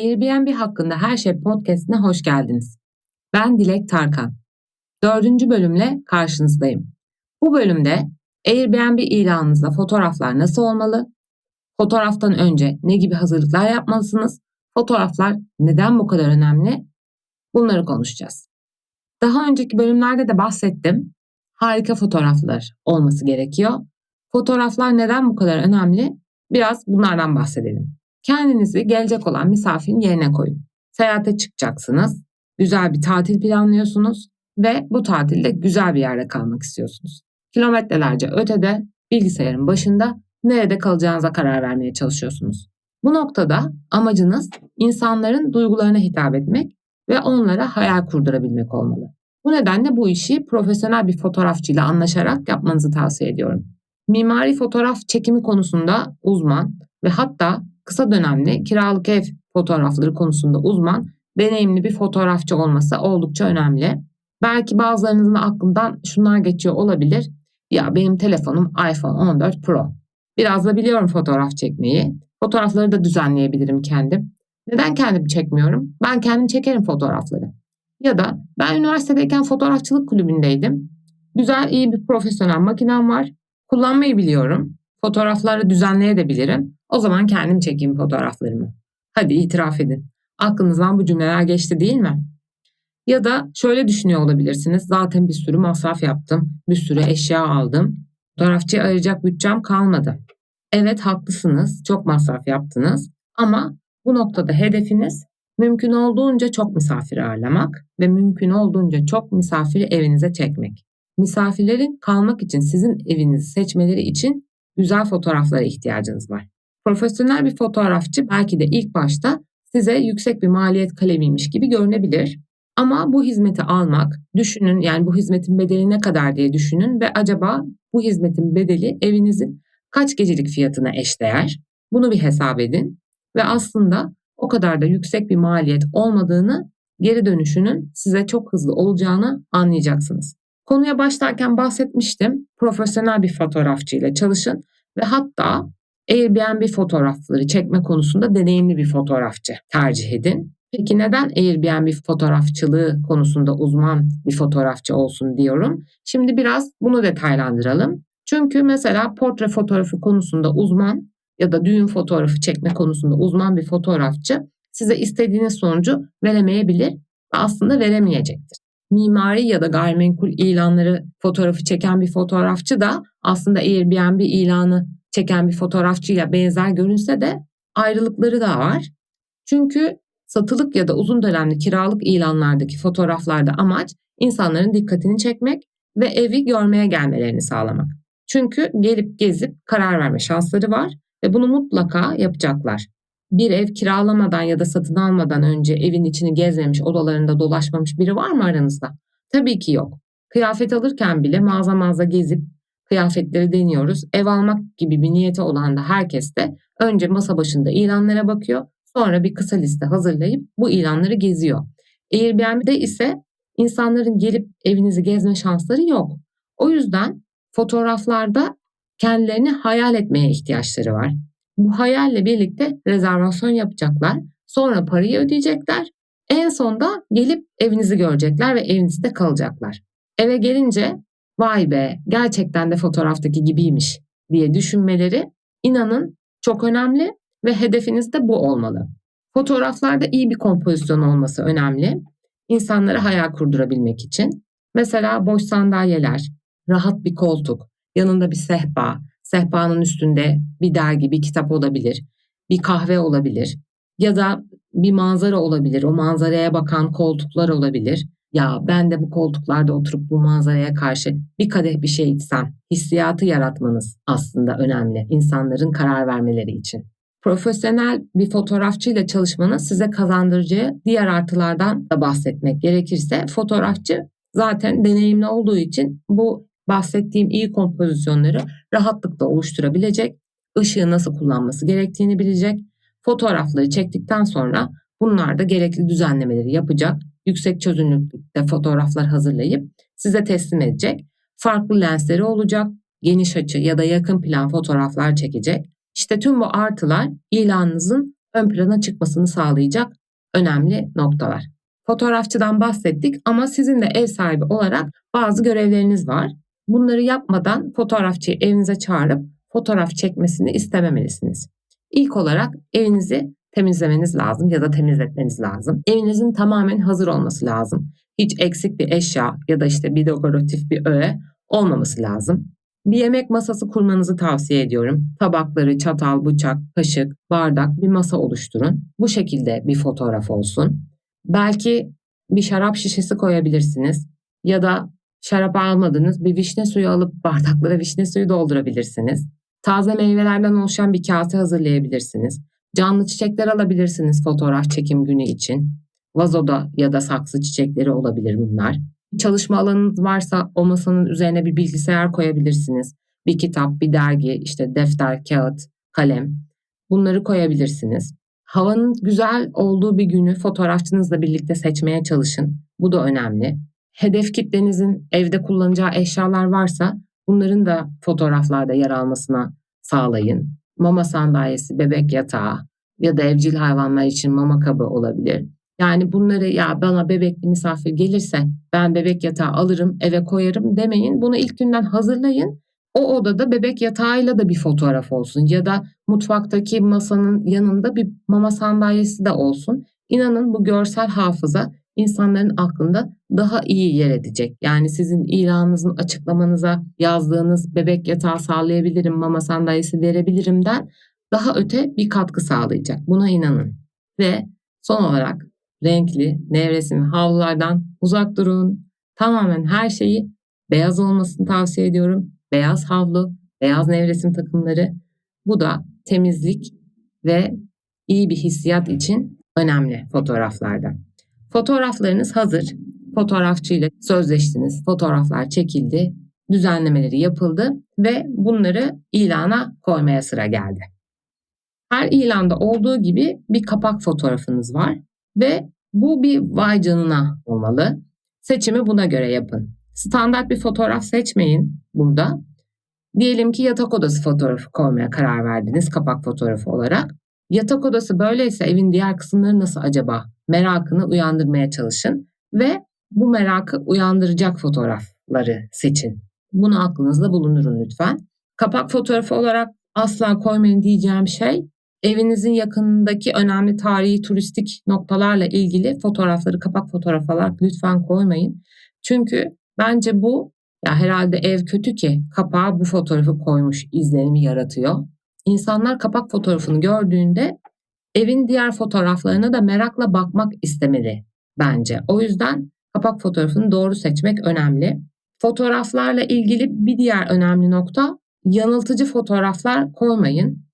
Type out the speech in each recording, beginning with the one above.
Airbnb hakkında her şey podcastine hoş geldiniz. Ben Dilek Tarkan. Dördüncü bölümle karşınızdayım. Bu bölümde Airbnb ilanınızda fotoğraflar nasıl olmalı? Fotoğraftan önce ne gibi hazırlıklar yapmalısınız? Fotoğraflar neden bu kadar önemli? Bunları konuşacağız. Daha önceki bölümlerde de bahsettim. Harika fotoğraflar olması gerekiyor. Fotoğraflar neden bu kadar önemli? Biraz bunlardan bahsedelim. Kendinizi gelecek olan misafirin yerine koyun. Seyahate çıkacaksınız, güzel bir tatil planlıyorsunuz ve bu tatilde güzel bir yerde kalmak istiyorsunuz. Kilometrelerce ötede bilgisayarın başında nerede kalacağınıza karar vermeye çalışıyorsunuz. Bu noktada amacınız insanların duygularına hitap etmek ve onlara hayal kurdurabilmek olmalı. Bu nedenle bu işi profesyonel bir fotoğrafçıyla anlaşarak yapmanızı tavsiye ediyorum. Mimari fotoğraf çekimi konusunda uzman ve hatta kısa dönemli kiralık ev fotoğrafları konusunda uzman, deneyimli bir fotoğrafçı olması oldukça önemli. Belki bazılarınızın aklından şunlar geçiyor olabilir. Ya benim telefonum iPhone 14 Pro. Biraz da biliyorum fotoğraf çekmeyi. Fotoğrafları da düzenleyebilirim kendim. Neden kendim çekmiyorum? Ben kendim çekerim fotoğrafları. Ya da ben üniversitedeyken fotoğrafçılık kulübündeydim. Güzel, iyi bir profesyonel makinem var. Kullanmayı biliyorum. Fotoğrafları düzenleyebilirim. O zaman kendim çekeyim fotoğraflarımı. Hadi itiraf edin. Aklınızdan bu cümleler geçti değil mi? Ya da şöyle düşünüyor olabilirsiniz. Zaten bir sürü masraf yaptım. Bir sürü eşya aldım. Fotoğrafçıya ayıracak bütçem kalmadı. Evet haklısınız. Çok masraf yaptınız. Ama bu noktada hedefiniz mümkün olduğunca çok misafir ağırlamak ve mümkün olduğunca çok misafiri evinize çekmek. Misafirlerin kalmak için sizin evinizi seçmeleri için güzel fotoğraflara ihtiyacınız var. Profesyonel bir fotoğrafçı belki de ilk başta size yüksek bir maliyet kalemiymiş gibi görünebilir. Ama bu hizmeti almak, düşünün yani bu hizmetin bedeli ne kadar diye düşünün ve acaba bu hizmetin bedeli evinizin kaç gecelik fiyatına eşdeğer? Bunu bir hesap edin ve aslında o kadar da yüksek bir maliyet olmadığını, geri dönüşünün size çok hızlı olacağını anlayacaksınız. Konuya başlarken bahsetmiştim. Profesyonel bir fotoğrafçı ile çalışın ve hatta Airbnb fotoğrafları çekme konusunda deneyimli bir fotoğrafçı tercih edin. Peki neden Airbnb fotoğrafçılığı konusunda uzman bir fotoğrafçı olsun diyorum? Şimdi biraz bunu detaylandıralım. Çünkü mesela portre fotoğrafı konusunda uzman ya da düğün fotoğrafı çekme konusunda uzman bir fotoğrafçı size istediğiniz sonucu veremeyebilir ve aslında veremeyecektir. Mimari ya da gayrimenkul ilanları fotoğrafı çeken bir fotoğrafçı da aslında Airbnb ilanı çeken bir fotoğrafçıyla benzer görünse de ayrılıkları da var. Çünkü satılık ya da uzun dönemli kiralık ilanlardaki fotoğraflarda amaç insanların dikkatini çekmek ve evi görmeye gelmelerini sağlamak. Çünkü gelip gezip karar verme şansları var ve bunu mutlaka yapacaklar. Bir ev kiralamadan ya da satın almadan önce evin içini gezmemiş, odalarında dolaşmamış biri var mı aranızda? Tabii ki yok. Kıyafet alırken bile mağaza mağaza gezip kıyafetleri deniyoruz. Ev almak gibi bir niyeti olan da herkes de önce masa başında ilanlara bakıyor. Sonra bir kısa liste hazırlayıp bu ilanları geziyor. Airbnb'de ise insanların gelip evinizi gezme şansları yok. O yüzden fotoğraflarda kendilerini hayal etmeye ihtiyaçları var. Bu hayalle birlikte rezervasyon yapacaklar. Sonra parayı ödeyecekler. En sonda gelip evinizi görecekler ve evinizde kalacaklar. Eve gelince vay be gerçekten de fotoğraftaki gibiymiş diye düşünmeleri inanın çok önemli ve hedefiniz de bu olmalı. Fotoğraflarda iyi bir kompozisyon olması önemli. İnsanlara hayal kurdurabilmek için. Mesela boş sandalyeler, rahat bir koltuk, yanında bir sehpa, sehpanın üstünde bir dergi, bir kitap olabilir, bir kahve olabilir ya da bir manzara olabilir. O manzaraya bakan koltuklar olabilir ya ben de bu koltuklarda oturup bu manzaraya karşı bir kadeh bir şey içsem hissiyatı yaratmanız aslında önemli insanların karar vermeleri için. Profesyonel bir fotoğrafçıyla çalışmanın size kazandıracağı diğer artılardan da bahsetmek gerekirse fotoğrafçı zaten deneyimli olduğu için bu bahsettiğim iyi kompozisyonları rahatlıkla oluşturabilecek, ışığı nasıl kullanması gerektiğini bilecek, fotoğrafları çektikten sonra bunlarda gerekli düzenlemeleri yapacak yüksek çözünürlükte fotoğraflar hazırlayıp size teslim edecek. Farklı lensleri olacak, geniş açı ya da yakın plan fotoğraflar çekecek. İşte tüm bu artılar ilanınızın ön plana çıkmasını sağlayacak önemli noktalar. Fotoğrafçıdan bahsettik ama sizin de ev sahibi olarak bazı görevleriniz var. Bunları yapmadan fotoğrafçıyı evinize çağırıp fotoğraf çekmesini istememelisiniz. İlk olarak evinizi temizlemeniz lazım ya da temizletmeniz lazım. Evinizin tamamen hazır olması lazım. Hiç eksik bir eşya ya da işte bir dekoratif bir öğe olmaması lazım. Bir yemek masası kurmanızı tavsiye ediyorum. Tabakları, çatal, bıçak, kaşık, bardak bir masa oluşturun. Bu şekilde bir fotoğraf olsun. Belki bir şarap şişesi koyabilirsiniz ya da şarap almadınız bir vişne suyu alıp bardaklara vişne suyu doldurabilirsiniz. Taze meyvelerden oluşan bir kase hazırlayabilirsiniz. Canlı çiçekler alabilirsiniz fotoğraf çekim günü için. Vazoda ya da saksı çiçekleri olabilir bunlar. Çalışma alanınız varsa o masanın üzerine bir bilgisayar koyabilirsiniz. Bir kitap, bir dergi, işte defter, kağıt, kalem. Bunları koyabilirsiniz. Havanın güzel olduğu bir günü fotoğrafçınızla birlikte seçmeye çalışın. Bu da önemli. Hedef kitlenizin evde kullanacağı eşyalar varsa bunların da fotoğraflarda yer almasına sağlayın. Mama sandalyesi, bebek yatağı ya da evcil hayvanlar için mama kabı olabilir. Yani bunları ya bana bebekli misafir gelirse ben bebek yatağı alırım eve koyarım demeyin. Bunu ilk günden hazırlayın. O odada bebek yatağıyla da bir fotoğraf olsun ya da mutfaktaki masanın yanında bir mama sandalyesi de olsun. İnanın bu görsel hafıza insanların aklında daha iyi yer edecek. Yani sizin ilanınızın açıklamanıza yazdığınız bebek yatağı sağlayabilirim, mama sandalyesi verebilirimden daha öte bir katkı sağlayacak. Buna inanın. Ve son olarak renkli, nevresim havlulardan uzak durun. Tamamen her şeyi beyaz olmasını tavsiye ediyorum. Beyaz havlu, beyaz nevresim takımları. Bu da temizlik ve iyi bir hissiyat için önemli fotoğraflarda. Fotoğraflarınız hazır. Fotoğrafçıyla sözleştiniz. Fotoğraflar çekildi. Düzenlemeleri yapıldı ve bunları ilana koymaya sıra geldi. Her ilanda olduğu gibi bir kapak fotoğrafınız var ve bu bir vay canına olmalı. Seçimi buna göre yapın. Standart bir fotoğraf seçmeyin burada. Diyelim ki yatak odası fotoğrafı koymaya karar verdiniz kapak fotoğrafı olarak. Yatak odası böyleyse evin diğer kısımları nasıl acaba merakını uyandırmaya çalışın ve bu merakı uyandıracak fotoğrafları seçin. Bunu aklınızda bulundurun lütfen. Kapak fotoğrafı olarak asla koymayın diyeceğim şey evinizin yakınındaki önemli tarihi turistik noktalarla ilgili fotoğrafları kapak fotoğraf olarak lütfen koymayın. Çünkü bence bu ya herhalde ev kötü ki kapağa bu fotoğrafı koymuş izlenimi yaratıyor. İnsanlar kapak fotoğrafını gördüğünde evin diğer fotoğraflarına da merakla bakmak istemeli bence. O yüzden kapak fotoğrafını doğru seçmek önemli. Fotoğraflarla ilgili bir diğer önemli nokta yanıltıcı fotoğraflar koymayın.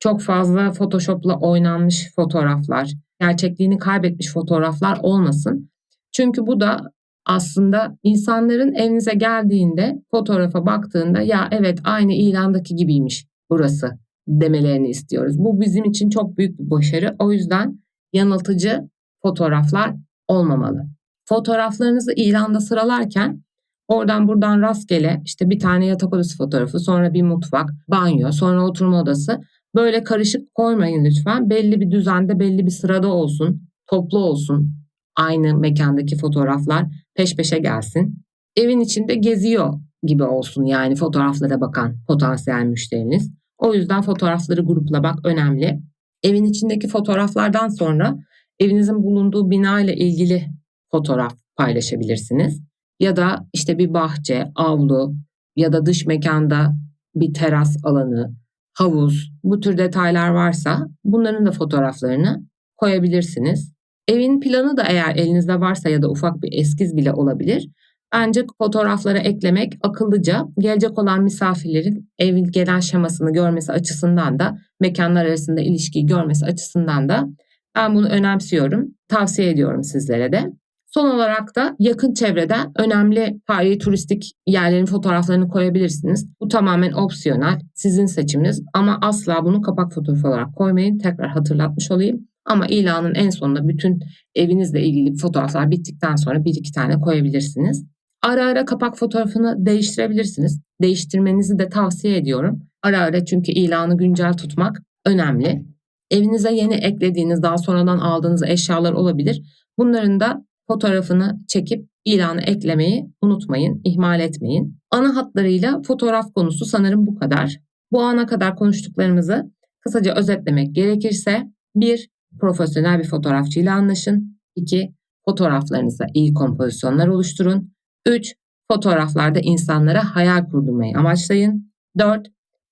Çok fazla Photoshop'la oynanmış fotoğraflar, gerçekliğini kaybetmiş fotoğraflar olmasın. Çünkü bu da aslında insanların evinize geldiğinde fotoğrafa baktığında ya evet aynı ilandaki gibiymiş burası demelerini istiyoruz. Bu bizim için çok büyük bir başarı. O yüzden yanıltıcı fotoğraflar olmamalı. Fotoğraflarınızı ilanda sıralarken oradan buradan rastgele işte bir tane yatak odası fotoğrafı, sonra bir mutfak, banyo, sonra oturma odası Böyle karışık koymayın lütfen. Belli bir düzende, belli bir sırada olsun. Toplu olsun. Aynı mekandaki fotoğraflar peş peşe gelsin. Evin içinde geziyor gibi olsun yani fotoğraflara bakan potansiyel müşteriniz. O yüzden fotoğrafları gruplamak önemli. Evin içindeki fotoğraflardan sonra evinizin bulunduğu bina ile ilgili fotoğraf paylaşabilirsiniz. Ya da işte bir bahçe, avlu ya da dış mekanda bir teras alanı, havuz, bu tür detaylar varsa bunların da fotoğraflarını koyabilirsiniz. Evin planı da eğer elinizde varsa ya da ufak bir eskiz bile olabilir. Bence fotoğraflara eklemek akıllıca gelecek olan misafirlerin evin genel şemasını görmesi açısından da mekanlar arasında ilişkiyi görmesi açısından da ben bunu önemsiyorum. Tavsiye ediyorum sizlere de. Son olarak da yakın çevrede önemli tarihi turistik yerlerin fotoğraflarını koyabilirsiniz. Bu tamamen opsiyonel, sizin seçiminiz ama asla bunu kapak fotoğrafı olarak koymayın. Tekrar hatırlatmış olayım. Ama ilanın en sonunda bütün evinizle ilgili fotoğraflar bittikten sonra bir iki tane koyabilirsiniz. Ara ara kapak fotoğrafını değiştirebilirsiniz. Değiştirmenizi de tavsiye ediyorum. Ara ara çünkü ilanı güncel tutmak önemli. Evinize yeni eklediğiniz, daha sonradan aldığınız eşyalar olabilir. Bunların da fotoğrafını çekip ilanı eklemeyi unutmayın, ihmal etmeyin. Ana hatlarıyla fotoğraf konusu sanırım bu kadar. Bu ana kadar konuştuklarımızı kısaca özetlemek gerekirse 1. Profesyonel bir fotoğrafçıyla anlaşın. 2. Fotoğraflarınızda iyi kompozisyonlar oluşturun. 3. Fotoğraflarda insanlara hayal kurdurmayı amaçlayın. 4.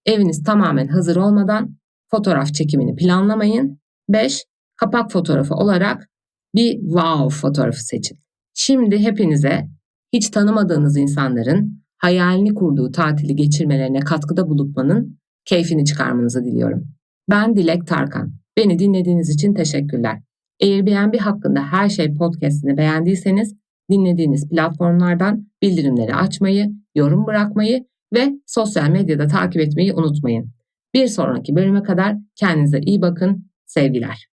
Eviniz tamamen hazır olmadan fotoğraf çekimini planlamayın. 5. Kapak fotoğrafı olarak bir wow fotoğrafı seçin. Şimdi hepinize hiç tanımadığınız insanların hayalini kurduğu tatili geçirmelerine katkıda bulunmanın keyfini çıkarmanızı diliyorum. Ben Dilek Tarkan. Beni dinlediğiniz için teşekkürler. Airbnb hakkında her şey podcastini beğendiyseniz dinlediğiniz platformlardan bildirimleri açmayı, yorum bırakmayı ve sosyal medyada takip etmeyi unutmayın. Bir sonraki bölüme kadar kendinize iyi bakın. Sevgiler.